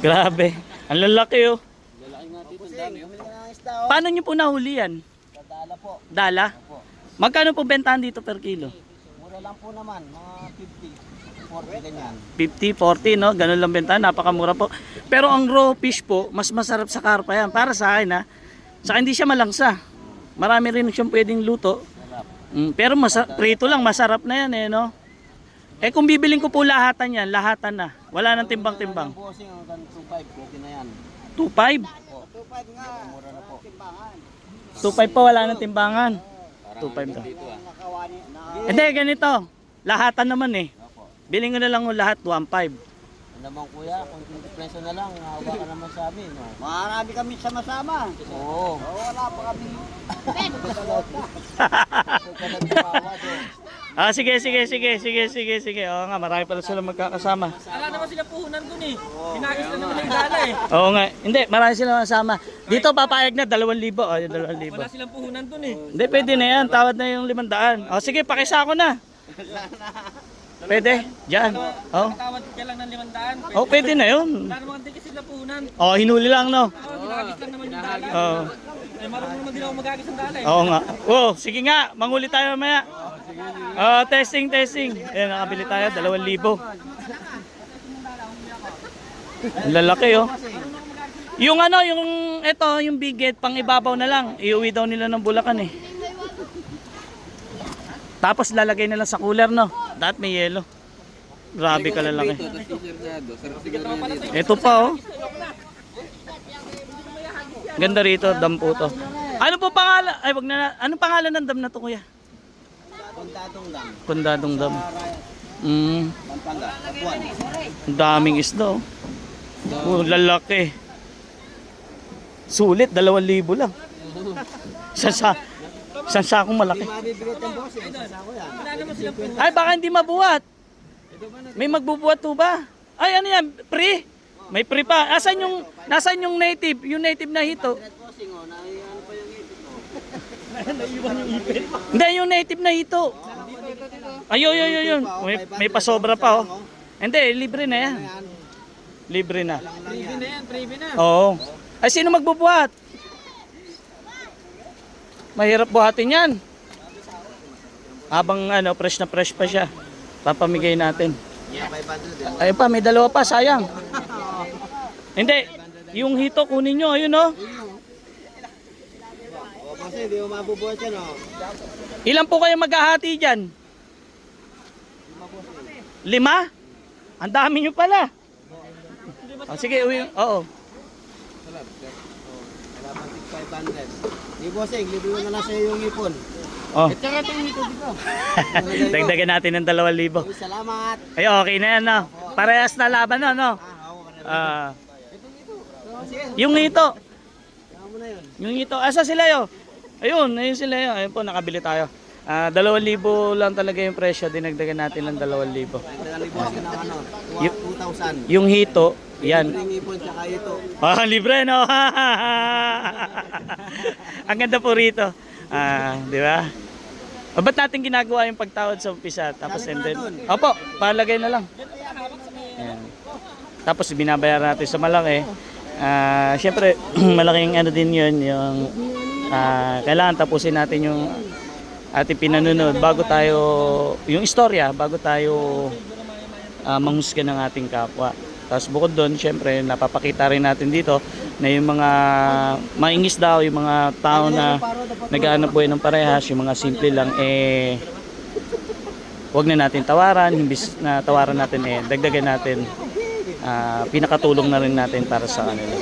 Grabe. Ang lalaki oh. Lalaki nga dito, ang dami. Isda oh. Paano nyo po nahuli yan? Kadala po. Dala? Magkano po bentahan dito per kilo? Mura lang po naman, mga 50, 40 ganyan. 50, 40, no? Ganun lang bentahan. Napakamura po. Pero ang raw fish po, mas masarap sa karpa yan. Para sa akin, ha? Sa akin, hindi siya malangsa. Marami rin siyang pwedeng luto. Mm, pero masa- prito lang, masarap na yan eh, no? Eh kung bibiling ko po lahatan yan, lahatan na. Wala nang timbang-timbang. Ang bossing hanggang 2.5, okay na yan. 2.5? Po. 2.5 nga. Mura na po. 2.5 pa, wala nang timbangan. 2.5 daw. Ah. Hindi, ganito. Lahatan naman eh. Biling ko na lang lahat, 1.5. Ano naman kuya, kung 20 peso na lang, hawa ka naman sa amin. No? Marami kami sama-sama. Oo. Oo, wala pa kami. Ah, sige, sige, sige, sige, sige, sige. Oo nga, marami pala sila magkakasama. Wala naman sila puhunan dun eh. Pinagis na naman yung dala eh. Oo nga. Hindi, marami sila kasama. Dito papayag na 2,000. Oh, yung 2,000. Wala silang puhunan dun eh. Hindi, pwede na yan. Tawad na yung 500. O sige, pakisa ko na. Pwede. Diyan. Oh. Tawad ka lang ng limandaan. Oh, pwede na yun. Wala naman din kasi sila puhunan. Oh, hinuli lang, no? Oo, ginagis lang naman yung dala. Oo. Eh, marunong naman din ako magagis ng dala eh. Oo nga. Oh, sige nga. Manguli tayo mamaya. Oh, testing, testing. Ayan, nakabili tayo. 2,000. Ang lalaki, oh. Yung ano, yung ito, yung biget, pang ibabaw na lang. Iuwi daw nila ng Bulacan eh. Tapos lalagay nila sa cooler, no? Dapat may yelo. Grabe ka lalaki. Ito pa, oh. Ganda rito, dam po to. Ano po pangalan? Ay, wag na. Anong pangalan ng dam na to, kuya? Kontadong lang. Kundadong dam. Mm, Pampanga. Ang daming isda, oh. Oh, lalaki. Sulit, 2,000 lang. Sa sa sa sakong malaki. Ay, baka hindi mabuhat. May magbubuhat to ba? Ay, ano yan? Pre? May pre pa. Asan yung, nasan yung native? Yung native na hito? Red bossing oh, na ano pa yung ipit mo. Hindi, yung native na hito. Ayun, ayun, ayun, ayun. May, may pasobra pa, oh. Hindi, libre na yan. Libre na. Freebie na yan, freebie na. Oo. Ay, sino magbubuhat? Mahirap buhatin yan. Habang ano, fresh na fresh pa siya. Papamigay natin. Yeah, 500. Ay pa, may dalawa pa, sayang. Hindi, yung hito kunin nyo, ayun oh. O bossing, di mo mabubuhat yan oh. Ilan po kayo maghahati dyan? Lima? Ang dami nyo pala. Oh, sige, uwi. Oo. Wala pang 500. Di bossing, libre na lang sa'yo yung ipon. Oh. At saka itong ito dito. Dagdagan natin ng 2,000. Uy, salamat. Ay, okay na yan, no? Parehas na laban, no? no? Ah, ako. Ah, Ito dito. Sige, yung mo na yun. Yung hito. Asa sila yo? Ayun, ayun sila. Ayun po, nakabili tayo. Ah, 2,000 lang talaga yung presyo. Dinagdagan natin ng 2,000. Kaya ni bossing ng ano, Yung- 2,000. Yung hito, yan. Libreng ipon tsaka ito. Ah, libre no. Ang ganda po rito. Ah, di ba? O, ba't natin ginagawa yung pagtawad sa umpisa? Tapos and then, opo, palagay na lang. Ayan. Tapos binabayaran natin sa malaki. Ah, syempre, malaking ano din yun, yung ah, kailangan tapusin natin yung ating pinanonood bago tayo, yung istorya, bago tayo ah, manghusga ng ating kapwa. Tapos bukod doon, syempre, napapakita rin natin dito na yung mga maingis daw, yung mga tao na naghahanap buhay ng parehas, yung mga simple lang, eh, wag na natin tawaran, imbis na tawaran natin, eh, dagdagan natin, ah, pinakatulong na rin natin para sa kanila.